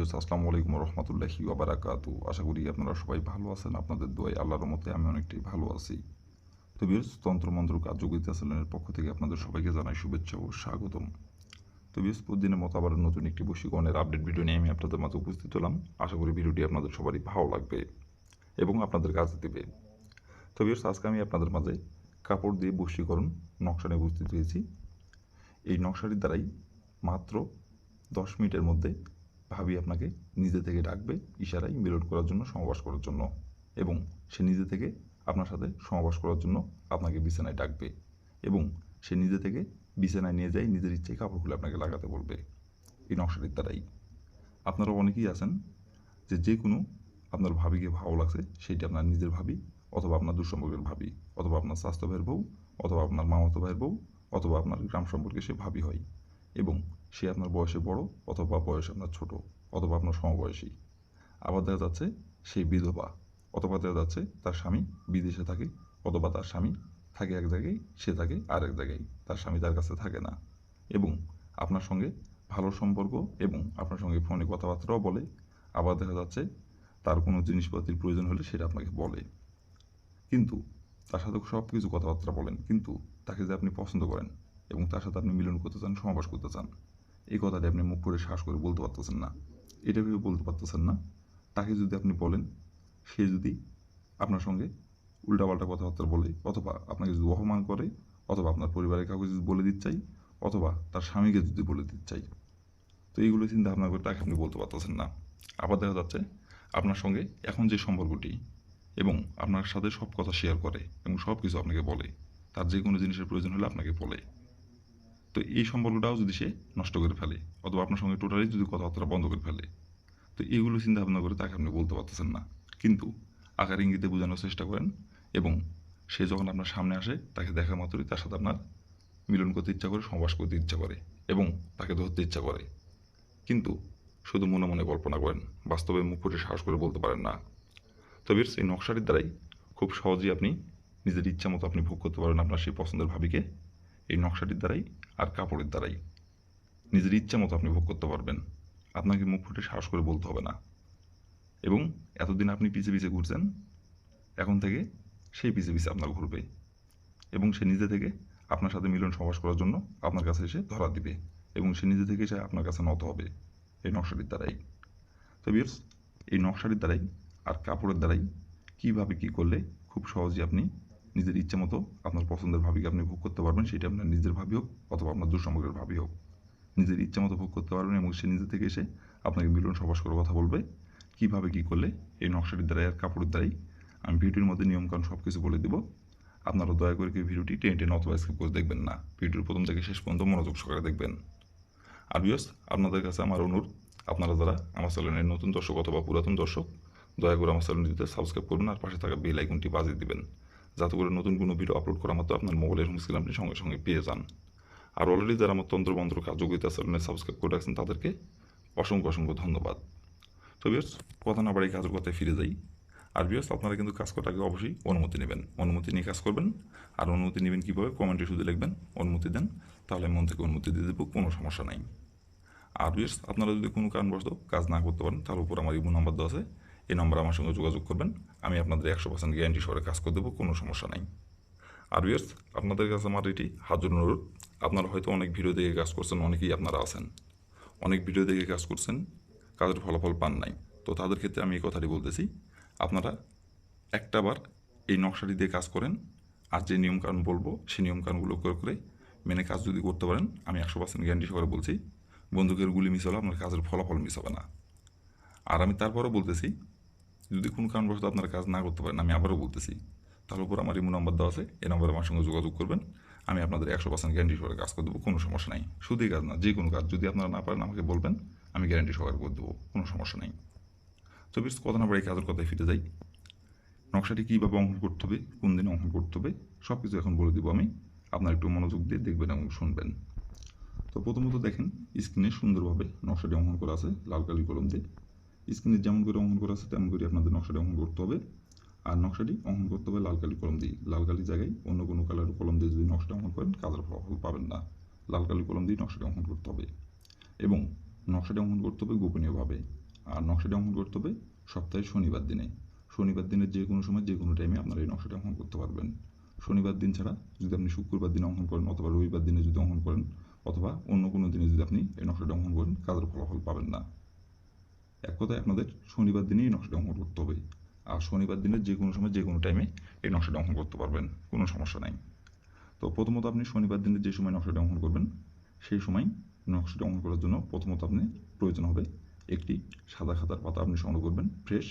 Views আসসালামু আলাইকুম রহমতুল্লাহি ওবারাকাতু আশা করি আপনারা সবাই ভালো আছেন, আপনাদের দোয়াই আল্লাহর মতে আমি অনেকটাই ভালো আছি। তো ভিউস তন্ত্রমন্ত্র কার্যকরিতা চ্যানেলের পক্ষ থেকে আপনাদের সবাইকে জানাই শুভেচ্ছা ও স্বাগতম। তো ভিউস প্রতিদিনের মতো আবার নতুন একটি বশীকরণের আপডেট ভিডিও নিয়ে আমি আপনাদের মাঝে উপস্থিত হলাম। আশা করি ভিডিওটি আপনাদের সবারই ভালো লাগবে এবং আপনাদের কাজে দেবে। তো ভিউস আজকে আমি আপনাদের মাঝে কাপড় দিয়ে বশীকরণ নকশা নিয়ে উপস্থিত হয়েছি। এই নকশাটির দ্বারাই মাত্র দশ মিনিটের মধ্যে ভাবি আপনাকে নিজে থেকে ডাকবে ইশারায় মিলন করার জন্য সমাবাস করার জন্য। এবং সে নিজে থেকে আপনার সাথে সমাবাস করার জন্য আপনাকে বিছানায় ডাকবে এবং সে নিজে থেকে বিছানায় নিয়ে যায় নিজের ইচ্ছে কাপড় খুলে আপনাকে লাগাতে বলবে। এই নকশাটির দ্বারাই। আপনারা অনেকেই আছেন যে যে কোনো আপনার ভাবিকে ভালো লাগছে সেইটি আপনার নিজের ভাবি অথবা আপনার দুঃসম্পর্কের ভাবি অথবা আপনার স্বাস্থ্য ভাইয়ের বউ অথবা আপনার মামাতো ভাইয়ের বউ অথবা আপনার গ্রাম সম্পর্কে সে ভাবি হয়। এবং সে আপনার বয়সে বড় অথবা বয়সে আপনার ছোট অথবা আপনার সমবয়সী। আবার দেখা যাচ্ছে সেই বিধবা অথবা দেখা যাচ্ছে তার স্বামী বিদেশে থাকে অথবা তার স্বামী থাকে এক জায়গায়, সে থাকে আর এক জায়গায়। তার স্বামী তার কাছে থাকে না। এবং আপনার সঙ্গে ভালো সম্পর্ক এবং আপনার সঙ্গে ফোনে কথাবার্তাও বলে। আবার দেখা যাচ্ছে তার কোনো জিনিসপাতির প্রয়োজন হলে সেটা আপনাকে বলে। কিন্তু তার সাথে সব কিছু কথাবার্তা বলেন। কিন্তু তাকে যে আপনি পছন্দ করেন এবং তার সাথে আপনি মিলন করতে চান, সমাবেশ করতে চান এই কথাটি আপনি মুখ করে শ্বাস করে বলতে পারতেছেন না। এটা ভেবে বলতে পারতেছেন না। তাকে যদি আপনি বলেন, সে যদি আপনার সঙ্গে উল্টাপাল্টা কথাবার্তা বলে, অথবা আপনাকে যদি অপমান করে, অথবা আপনার পরিবারের কাউকে যদি বলে দিতে চাই অথবা তার স্বামীকে যদি বলে দিতে চাই তো এইগুলো চিন্তা ভাবনা করে তাকে আপনি বলতে পারতেছেন না। আবার দেখা যাচ্ছে, আপনার সঙ্গে এখন যে সম্পর্কটি এবং আপনার সাথে সব কথা শেয়ার করে এবং সব কিছু আপনাকে বলে, তার যে কোনো জিনিসের প্রয়োজন হলে আপনাকে বলে। তো এই সম্পর্কটাও যদি সে নষ্ট করে ফেলে, অথবা আপনার সঙ্গে টোটালি যদি কথাবার্তা বন্ধ করে ফেলে, তো এইগুলো চিন্তা ভাবনা করে তাকে আপনি বলতে পারতেছেন না। কিন্তু আকার ইঙ্গিতে বোঝানোর চেষ্টা করেন এবং সে যখন আপনার সামনে আসে, তাকে দেখা মাত্রই তার সাথে আপনার মিলন করতে ইচ্ছা করে সমাবাস করতে ইচ্ছা করে এবং তাকে ধরতে ইচ্ছা করে। কিন্তু শুধু মনে মনে কল্পনা করেন, বাস্তবে মুখ ফুটে সাহস করে বলতে পারেন না। তবে এই নকশাটির দ্বারাই খুব সহজেই আপনি নিজের ইচ্ছা মতো আপনি ভোগ করতে পারেন আপনার সেই পছন্দের ভাবিকে। এই নকশাটির দ্বারাই আর কাপড়ের দ্বারাই। নিজের ইচ্ছা মতো আপনি ভোগ করতে পারবেন। আপনাকে মুখ ফুটে সাহস করে বলতে হবে না। এবং এতদিন আপনি পিছে পিছে ঘুরছেন, এখন থেকে সেই পিছে পিছে আপনার ঘুরবে। এবং সে নিজে থেকে আপনার সাথে মিলন সমাস করার জন্য আপনার কাছে এসে ধরা দিবে এবং সে নিজে থেকে এসে আপনার কাছে নত হবে এই নকশাটির দ্বারাই। তো বিয়ার্স এই নকশাটির দ্বারাই আর কাপড়ের দ্বারাই কীভাবে কী করলে খুব সহজেই আপনি নিজের ইচ্ছে মতো আপনার পছন্দের ভাবিকে আপনি ভোগ করতে পারবেন, সেটা আপনার নিজের ভাবি হোক অথবা আপনার দুঃসম্পর্কের ভাবি হোক। নিজের ইচ্ছা মতো ভোগ করতে পারবেন এবং সে নিজে থেকে এসে আপনাকে মিলন সবাস করে কথা বলবে। কীভাবে কী করলে এই নকশাটির দ্বারাই আর কাপড়ের দ্বারাই আমি ভিডিওর মধ্যে নিয়মকানুন সব কিছু বলে দেবো। আপনারা দয়া করে কি ভিডিওটি টেনে টেনে অথবা স্কিপ করে দেখবেন না। ভিডিওর প্রথম থেকে শেষ পর্যন্ত মনোযোগ সহকারে দেখবেন। আর বিয়স আপনাদের কাছে আমার অনুরোধ, আপনারা যারা আমার চ্যানেলের নতুন দর্শক অথবা পুরাতন দর্শক, দয়া করে আমার চ্যানেলটিতে সাবস্ক্রাইব করবেন আর পাশে থাকা বেল আইকনটি বাজিয়ে দিবেন। যাতে করে নতুন কোনো ভিডিও আপলোড করা মাত্র আপনার মোবাইলের হোম স্ক্রিন আপনি সঙ্গে সঙ্গে পেয়ে যান। আর অলরেডি যারা আমার তন্ত্রমন্ত্র কার্যকরিতা চ্যানেলে সাবস্ক্রাইব করে রাখছেন, তাদেরকে অসংখ্য অসংখ্য ধন্যবাদ। তো বিয়স কথা না বাড়ি কাজের কথায় ফিরে যাই। আর বিয়স আপনারা কিন্তু কাজ করার আগে অবশ্যই অনুমতি নেবেন। অনুমতি নিয়ে কাজ করবেন। আর অনুমতি নেবেন কীভাবে? কমেন্টে শুধু লিখবেন, অনুমতি দেন, তাহলে মন থেকে অনুমতি দিয়ে দেবো, কোনো সমস্যা নাই। আর বিয়স আপনারা যদি কোনো কারণবশত কাজ না করতে পারেন, তার উপর আমার ইমো নাম্বার দেওয়া আছে। এই নম্বর আমার সঙ্গে যোগাযোগ করবেন। আমি আপনাদের একশো পার্সেন্ট গ্যারান্টি সরে কাজ করে দেবো, কোনো সমস্যা নাই। আর বিয়ার্স আপনাদের কাছে আমার এটি হাজার অনুরোধ। আপনারা হয়তো অনেক ভিডিও দেখে কাজ করছেন, অনেকেই আপনারা আছেন। অনেক ভিডিও দেখে কাজ করছেন, কাজের ফলাফল পান নাই। তো তাদের ক্ষেত্রে আমি এই কথাটি বলতেছি, আপনারা একটাবার এই নকশাটি দিয়ে কাজ করেন, আর যে নিয়মকানুন বলব, সেই নিয়মকানুনগুলো করে করে মেনে কাজ যদি করতে পারেন, আমি একশো পার্সেন্ট গ্যারান্টি সহকারে বলছি, বন্দুকের গুলি মিস হলে আপনার কাজের ফলাফল মিস হবে না। আর আমি তারপরও বলতেছি যদি কোনো কারণবশত আপনারা কাজ না করতে পারেন। আমি আবারও বলতেছি তার উপর আমার ইমো নাম্বার দেওয়া আছে, এই নাম্বারে আমার সঙ্গে যোগাযোগ করবেন। আমি আপনাদের একশো পার্সেন্ট গ্যারান্টি সহকারে কাজ করে দেবো, কোনো সমস্যা নেই। শুধুই কাজ না যে কোনো কাজ, যদি আপনারা না পারেন আমাকে বলবেন, আমি গ্যারান্টি সহকারে করে দেবো, কোনো সমস্যা নেই। তো কথা না বাড়ি কাজের কথায় ফিরে যাই। নকশাটি কীভাবে অঙ্কন করতে হবে, কোন দিনে অঙ্কন করতে হবে সব কিছু এখন বলে দেবো আমি। আপনার একটু মনোযোগ দিয়ে দেখবেন এবং শুনবেন। তো প্রথমত দেখেন স্ক্রিনে সুন্দরভাবে নকশাটি অঙ্কন করা আছে, লাল কালি কলম দিয়ে। স্ক্রিনে যেমন করে অঙ্কন করা আছে, তেমন করে আপনাদের নকশাটি অঙ্কন করতে হবে। আর নকশাটি অঙ্কন করতে হবে লাল কালি কলম দিয়ে। লাল কালি জায়গায় অন্য কোনো কালারের কলম দিয়ে যদি নকশাটা অঙ্কন করেন কাজের ফলাফল পাবেন না। লাল কালি কলম দিয়ে নকশাটি অঙ্কন করতে হবে। এবং নকশাটি অঙ্কন করতে হবে গোপনীয়ভাবে। আর নকশাটি অঙ্কন করতে হবে সপ্তাহে শনিবার দিনে। শনিবার দিনের যে কোনো সময়, যে কোনো টাইমে আপনারা এই নকশাটি অঙ্কন করতে পারবেন। শনিবার দিন ছাড়া যদি আপনি শুক্রবার দিনে অঙ্কন করেন অথবা রবিবার দিনে যদি অঙ্কন করেন, অথবা অন্য কোনো দিনে যদি আপনি এই নকশাটি অঙ্কন করেন কাজের ফলাফল পাবেন না। এক কথায় আপনাদের শনিবার দিনেই এই নকশাটি অঙ্কন করতে হবে। আর শনিবার দিনের যে কোনো সময়, যে কোনো টাইমে এই নকশাটি অঙ্কন করতে পারবেন, কোনো সমস্যা নাই। তো প্রথমত আপনি শনিবার দিনের যে সময় নকশাটি অঙ্কন করবেন, সেই সময় নকশাটি অঙ্কন করার জন্য প্রথমত আপনি প্রয়োজন হবে একটি সাদা খাতার পাতা আপনি সংগ্রহ করবেন ফ্রেশ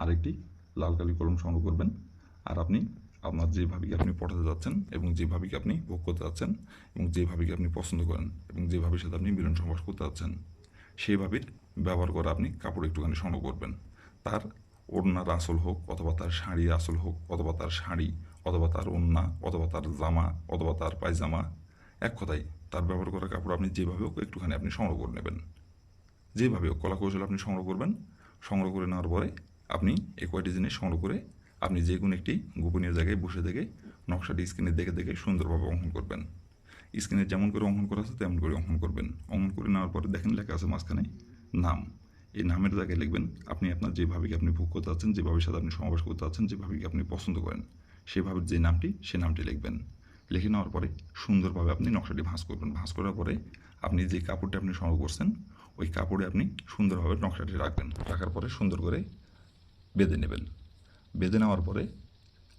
আর একটি লাল কালি কলম সংগ্রহ করবেন। আর আপনি আপনার যে ভাবিকে আপনি পটাতে যাচ্ছেন এবং যে ভাবিকে আপনি ভোগ করতে যাচ্ছেন এবং যে ভাবিকে আপনি পছন্দ করেন এবং যে ভাবির সাথে আপনি মিলন সমাস করতে যাচ্ছেন, সেই ভাবির ব্যবহার করে আপনি কাপড় একটুখানি সংগ্রহ করবেন। তার ওড়নার আসল হোক অথবা তার শাড়ির আসল হোক অথবা তার শাড়ি অথবা তার ওড়না অথবা তার জামা অথবা তার পায়জামা, এক কথায় তার ব্যবহার করা কাপড় আপনি যেভাবে হোক একটুখানি আপনি সংগ্রহ করে নেবেন। যেভাবে হোক কলা কৌশল আপনি সংগ্রহ করবেন। সংগ্রহ করে নেওয়ার পরে আপনি এই কয়টি জিনিস সংগ্রহ করে আপনি যে কোনো একটি গোপনীয় জায়গায় বসে থেকে নকশাটি স্ক্রিনে দেখে দেখে সুন্দরভাবে অঙ্কন করবেন। স্ক্রিনে যেমন করে অঙ্কন করা আছে, তেমন করে অঙ্কন করবেন। অঙ্কন করে নেওয়ার পরে দেখেন লেখা আছে মাঝখানে নাম। এই নামের জায়গায় লিখবেন, আপনি আপনার যে ভাবিকে আপনি ভোগ করতে চাচ্ছেন যে ভাবির সাথে আপনি সমাবেশ করতে চাচ্ছেন যে ভাবিকে আপনি পছন্দ করেন সেই ভাবের যে নামটি, সে নামটি লিখবেন। লিখে নেওয়ার পরে সুন্দরভাবে আপনি নকশাটি ভাঁজ করবেন। ভাঁজ করার পরে আপনি যে কাপড়টি আপনি সংগ্রহ করছেন, ওই কাপড়ে আপনি সুন্দরভাবে নকশাটি রাখবেন। রাখার পরে সুন্দর করে বেঁধে নেবেন। বেঁধে নেওয়ার পরে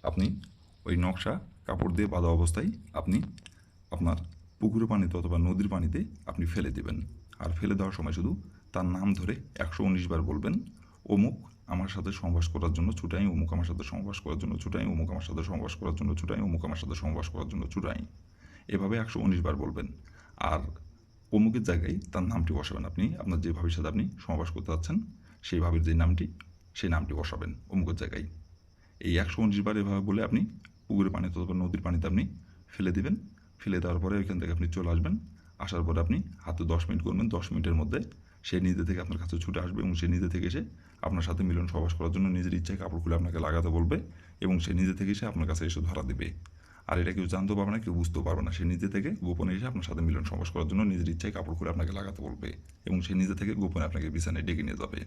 আপনি ওই নকশা কাপড় দিয়ে বাঁধা অবস্থায় আপনি আপনার পুকুরের পানিতে অথবা নদীর পানিতে আপনি ফেলে দেবেন। আর ফেলে দেওয়ার সময় শুধু তার নাম ধরে একশো উনিশ বার বলবেন, অমুক আমার সাথে সংবাস করার জন্য ছুটাই, অমুক আমার সাথে সংবাস করার জন্য ছুটাই, অমুক আমার সাথে সংবাস করার জন্য ছুটাই, অমুক আমার সাথে সংবাস করার জন্য ছুটাই। এভাবে একশো উনিশ বার বলবেন। আর অমুকের জায়গায় তার নামটি বসাবেন আপনি, আপনার যে ভাবির সাথে আপনি সমাবাস করতে যাচ্ছেন, সেই ভাবির যে নামটি, সেই নামটি বসাবেন অমুকের জায়গায়। এই একশো উনিশ বার এভাবে বলে আপনি পুকুরের পানিতে অথবা নদীর পানিতে আপনি ফেলে দিবেন, ফেলে দেওয়ার পরে ওইখান থেকে আপনি চলে আসবেন, আসার পরে আপনি হাতে দশ মিনিট করবেন দশ মিনিটের মধ্যে সে নিজে থেকে আপনার কাছে ছুটে আসবে এবং সে নিজে থেকে এসে আপনার সাথে মিলন সবাস করার জন্য নিজের ইচ্ছায় কাপড় খুলে আপনাকে লাগাতে বলবে এবং সে নিজে থেকে এসে আপনার কাছে এসে ধরা দেবে। আর এটা কেউ জানতেও পারবে না কেউ বুঝতেও পারবে না। সে নিজে থেকে গোপনে এসে আপনার সাথে মিলন সবাস করার জন্য নিজের ইচ্ছায় কাপড় খুলে আপনাকে লাগাতে বলবে এবং সে নিজে থেকে গোপনে আপনাকে বিছানায় ডেকে নিয়ে যাবে।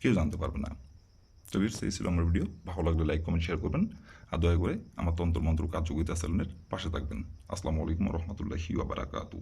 কেউ জানতে পারবে না। তো ভিউয়ার্স, এই ছিল আমার ভিডিও। ভালো লাগলে লাইক কমেন্ট শেয়ার করবেন। আর দয়া করে আমার তন্ত্র মন্ত্র কার্যকরিতা চ্যানেলের পাশে থাকবেন। আসসালামু আলাইকুম রহমতুল্লাহি বারাকাতু